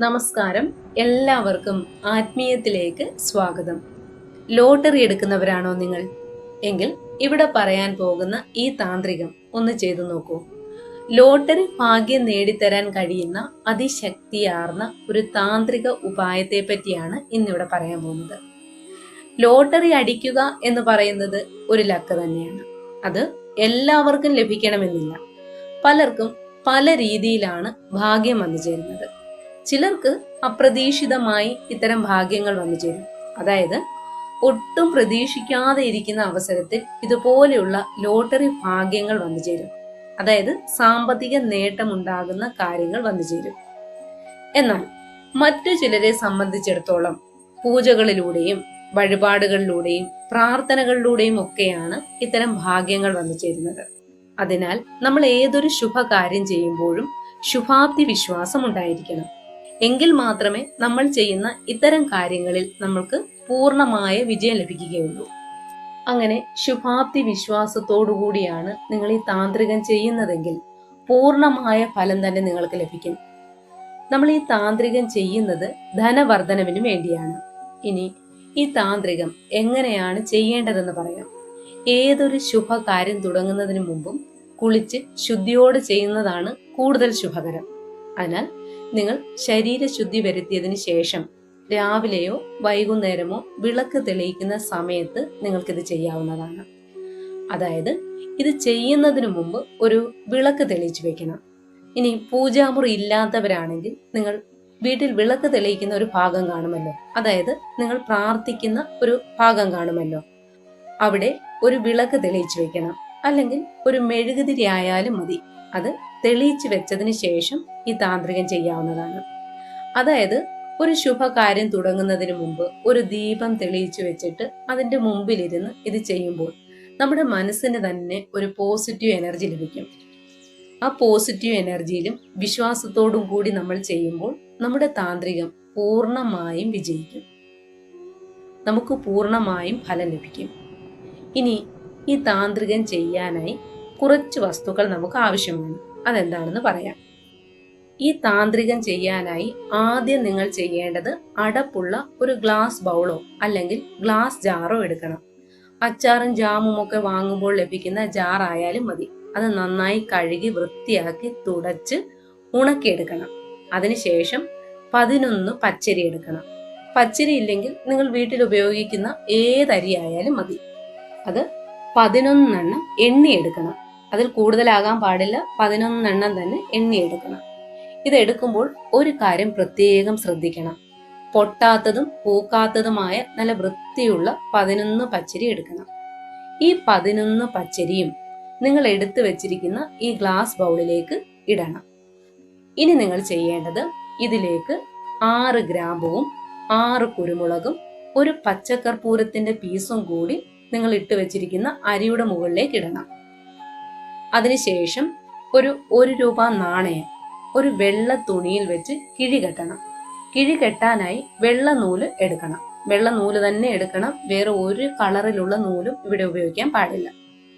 നമസ്കാരം. എല്ലാവർക്കും ആത്മീയത്തിലേക്ക് സ്വാഗതം. ലോട്ടറി എടുക്കുന്നവരാണോ നിങ്ങൾ? എങ്കിൽ ഇവിടെ പറയാൻ പോകുന്ന ഈ താന്ത്രികം ഒന്ന് ചെയ്തു നോക്കൂ. ലോട്ടറി ഭാഗ്യം നേടിത്തരാൻ കഴിയുന്ന അതിശക്തിയാർന്ന ഒരു താന്ത്രിക ഉപായത്തെ പറ്റിയാണ് ഇന്നിവിടെ പറയാൻ പോകുന്നത്. ലോട്ടറി അടിക്കുക എന്ന് പറയുന്നത് ഒരു ലക്ക് തന്നെയാണ്. അത് എല്ലാവർക്കും ലഭിക്കണമെന്നില്ല. പലർക്കും പല രീതിയിലാണ് ഭാഗ്യം വന്നു ചേരുന്നത്. ചിലർക്ക് അപ്രതീക്ഷിതമായി ഇത്തരം ഭാഗ്യങ്ങൾ വന്നു ചേരും. അതായത് ഒട്ടും പ്രതീക്ഷിക്കാതെ ഇരിക്കുന്ന അവസരത്തിൽ ഇതുപോലെയുള്ള ലോട്ടറി ഭാഗ്യങ്ങൾ വന്നു ചേരും. അതായത് സാമ്പത്തിക നേട്ടമുണ്ടാകുന്ന കാര്യങ്ങൾ വന്നു ചേരും. എന്നാൽ മറ്റു ചിലരെ സംബന്ധിച്ചിടത്തോളം പൂജകളിലൂടെയും വഴിപാടുകളിലൂടെയും പ്രാർത്ഥനകളിലൂടെയും ഒക്കെയാണ് ഇത്തരം ഭാഗ്യങ്ങൾ വന്നു ചേരുന്നത്. അതിനാൽ നമ്മൾ ഏതൊരു ശുഭകാര്യം ചെയ്യുമ്പോഴും ശുഭാപ്തി വിശ്വാസം ഉണ്ടായിരിക്കണം. എങ്കിൽ മാത്രമേ നമ്മൾ ചെയ്യുന്ന ഇത്തരം കാര്യങ്ങളിൽ നമ്മൾക്ക് പൂർണമായ വിജയം ലഭിക്കുകയുള്ളൂ. അങ്ങനെ ശുഭാപ്തി വിശ്വാസത്തോടുകൂടിയാണ് നിങ്ങൾ ഈ താന്ത്രികം ചെയ്യുന്നതെങ്കിൽ പൂർണമായ ഫലം തന്നെ നിങ്ങൾക്ക് ലഭിക്കും. നമ്മൾ ഈ താന്ത്രികം ചെയ്യുന്നത് ധനവർദ്ധനവിന് വേണ്ടിയാണ്. ഇനി ഈ താന്ത്രികം എങ്ങനെയാണ് ചെയ്യേണ്ടതെന്ന് പറയാം. ഏതൊരു ശുഭകാര്യം തുടങ്ങുന്നതിന് മുമ്പും കുളിച്ച് ശുദ്ധിയോടെ ചെയ്യുന്നതാണ് കൂടുതൽ ശുഭകരം. അതിനാൽ നിങ്ങൾ ശരീരശുദ്ധി വരുത്തിയതിന് ശേഷം രാവിലെയോ വൈകുന്നേരമോ വിളക്ക് തെളിയിക്കുന്ന സമയത്ത് നിങ്ങൾക്കിത് ചെയ്യാവുന്നതാണ്. അതായത് ഇത് ചെയ്യുന്നതിന് മുമ്പ് ഒരു വിളക്ക് തെളിയിച്ചു വെക്കണം. ഇനി പൂജാമുറി ഇല്ലാത്തവരാണെങ്കിൽ നിങ്ങൾ വീട്ടിൽ വിളക്ക് തെളിയിക്കുന്ന ഒരു ഭാഗം കാണുമല്ലോ. അതായത് നിങ്ങൾ പ്രാർത്ഥിക്കുന്ന ഒരു ഭാഗം കാണുമല്ലോ. അവിടെ ഒരു വിളക്ക് തെളിയിച്ചു വെക്കണം. അല്ലെങ്കിൽ ഒരു മെഴുകുതിരി ആയാലും മതി. അത് തെളിയിച്ചു വെച്ചതിന് ശേഷം ഈ താന്ത്രികം ചെയ്യാവുന്നതാണ്. അതായത് ഒരു ശുഭകാര്യം തുടങ്ങുന്നതിന് മുമ്പ് ഒരു ദീപം തെളിയിച്ചു വെച്ചിട്ട് അതിന്റെ മുമ്പിലിരുന്ന് ഇത് ചെയ്യുമ്പോൾ നമ്മുടെ മനസ്സിന് തന്നെ ഒരു പോസിറ്റീവ് എനർജി ലഭിക്കും. ആ പോസിറ്റീവ് എനർജിയിലും വിശ്വാസത്തോടും കൂടി നമ്മൾ ചെയ്യുമ്പോൾ നമ്മുടെ താന്ത്രികം പൂർണമായും വിജയിക്കും. നമുക്ക് പൂർണമായും ഫലം ലഭിക്കും. ഇനി ഈ താന്ത്രികം ചെയ്യാനായി കുറച്ച് വസ്തുക്കൾ നമുക്ക് ആവശ്യമാണ്. അതെന്താണെന്ന് പറയാം. ഈ താന്ത്രികം ചെയ്യാനായി ആദ്യം നിങ്ങൾ ചെയ്യേണ്ടത് അടപ്പുള്ള ഒരു ഗ്ലാസ് ബൗളോ അല്ലെങ്കിൽ ഗ്ലാസ് ജാറോ എടുക്കണം. അച്ചാറും ജാമും ഒക്കെ വാങ്ങുമ്പോൾ ലഭിക്കുന്ന ജാർ ആയാലും മതി. അത് നന്നായി കഴുകി വൃത്തിയാക്കി തുടച്ച് ഉണക്കിയെടുക്കണം. അതിനുശേഷം പതിനൊന്ന് പച്ചരി എടുക്കണം. പച്ചരി ഇല്ലെങ്കിൽ നിങ്ങൾ വീട്ടിൽ ഉപയോഗിക്കുന്ന ഏതരി ആയാലും മതി. അത് പതിനൊന്നെണ്ണം എണ്ണിയെടുക്കണം അതിൽ കൂടുതലാകാൻ പാടില്ല. പതിനൊന്നെണ്ണം തന്നെ എണ്ണിയെടുക്കണം. ഇത് എടുക്കുമ്പോൾ ഒരു കാര്യം പ്രത്യേകം ശ്രദ്ധിക്കണം. പൊട്ടാത്തതും പൂക്കാത്തതുമായ നല്ല വൃത്തിയുള്ള പതിനൊന്ന് പച്ചരി എടുക്കണം. ഈ പതിനൊന്ന് പച്ചരിയും നിങ്ങൾ എടുത്തു വെച്ചിരിക്കുന്ന ഈ ഗ്ലാസ് ബൗളിലേക്ക് ഇടണം. ഇനി നിങ്ങൾ ചെയ്യേണ്ടത് ഇതിലേക്ക് ആറ് ഗ്രാമ്പുവും ആറ് കുരുമുളകും ഒരു പച്ചക്കർപ്പൂരത്തിന്റെ പീസും കൂടി നിങ്ങൾ ഇട്ട് വെച്ചിരിക്കുന്ന അരിയുടെ മുകളിലേക്ക് ഇടണം. അതിനുശേഷം ഒരു ഒരു രൂപ നാണയം ഒരു വെള്ള തുണിയിൽ വെച്ച് കിഴി കെട്ടണം. കിഴി കെട്ടാനായി വെള്ള നൂൽ എടുക്കണം. വെള്ള നൂൽ തന്നെ എടുക്കണം. വേറെ ഒരു കളറിലുള്ള നൂലും ഇവിടെ ഉപയോഗിക്കാൻ പാടില്ല.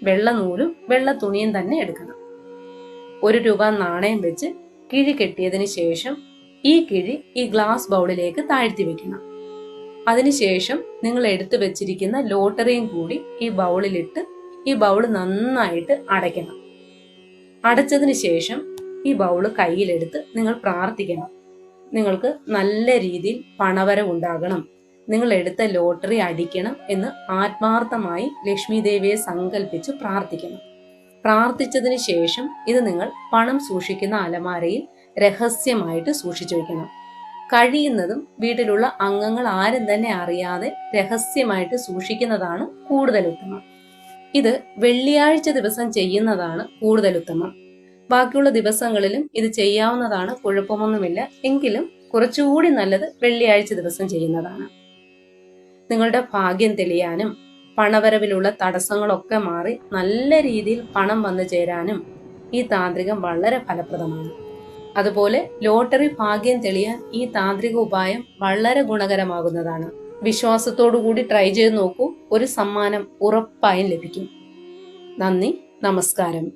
വെള്ള നൂലും വെള്ള തുണിയും തന്നെ എടുക്കണം. ഒരു രൂപ നാണയം വെച്ച് കിഴി കെട്ടിയതിന് ശേഷം ഈ കിഴി ഈ ഗ്ലാസ് ബൗളിലേക്ക് താഴ്ത്തി വെക്കണം. അതിനുശേഷം നിങ്ങൾ എടുത്തു വെച്ചിരിക്കുന്ന ലോട്ടറിയും കൂടി ഈ ബൗളിലിട്ട് ഈ ബൗൾ നന്നായിട്ട് അടയ്ക്കണം. അടച്ചതിന് ശേഷം ഈ ബൗൾ കയ്യിലെടുത്ത് നിങ്ങൾ പ്രാർത്ഥിക്കണം. നിങ്ങൾക്ക് നല്ല രീതിയിൽ പണവരവുണ്ടാകണം നിങ്ങൾ എടുത്ത ലോട്ടറി അടിക്കണം എന്ന് ആത്മാർത്ഥമായി ലക്ഷ്മി ദേവിയെ സങ്കല്പിച്ച് പ്രാർത്ഥിക്കണം. പ്രാർത്ഥിച്ചതിന് ശേഷം ഇത് നിങ്ങൾ പണം സൂക്ഷിക്കുന്ന അലമാരയിൽ രഹസ്യമായിട്ട് സൂക്ഷിച്ചു വെക്കണം. കഴിയുന്നതും വീട്ടിലുള്ള അംഗങ്ങൾ ആരും തന്നെ അറിയാതെ രഹസ്യമായിട്ട് സൂക്ഷിക്കുന്നതാണ് കൂടുതൽ ഉത്തമം. ഇത് വെള്ളിയാഴ്ച ദിവസം ചെയ്യുന്നതാണ് കൂടുതൽ ഉത്തമം ബാക്കിയുള്ള ദിവസങ്ങളിലും ഇത് ചെയ്യാവുന്നതാണ് കുഴപ്പമൊന്നുമില്ല. എങ്കിലും കുറച്ചുകൂടി നല്ലത് വെള്ളിയാഴ്ച ദിവസം ചെയ്യുന്നതാണ്. നിങ്ങളുടെ ഭാഗ്യം തെളിയാനും പണവരവിലുള്ള തടസ്സങ്ങളൊക്കെ മാറി നല്ല രീതിയിൽ പണം വന്നു ചേരാനും ഈ താന്ത്രികം വളരെ ഫലപ്രദമാണ്. അതുപോലെ ലോട്ടറി ഭാഗ്യം തെളിയാൻ ഈ താന്ത്രിക ഉപായം വളരെ ഗുണകരമാകുന്നതാണ്. വിശ്വാസത്തോടു കൂടി ട്രൈ ചെയ്ത് നോക്കൂ. ഒരു സമ്മാനം ഉറപ്പായും ലഭിക്കും. നന്ദി നമസ്കാരം.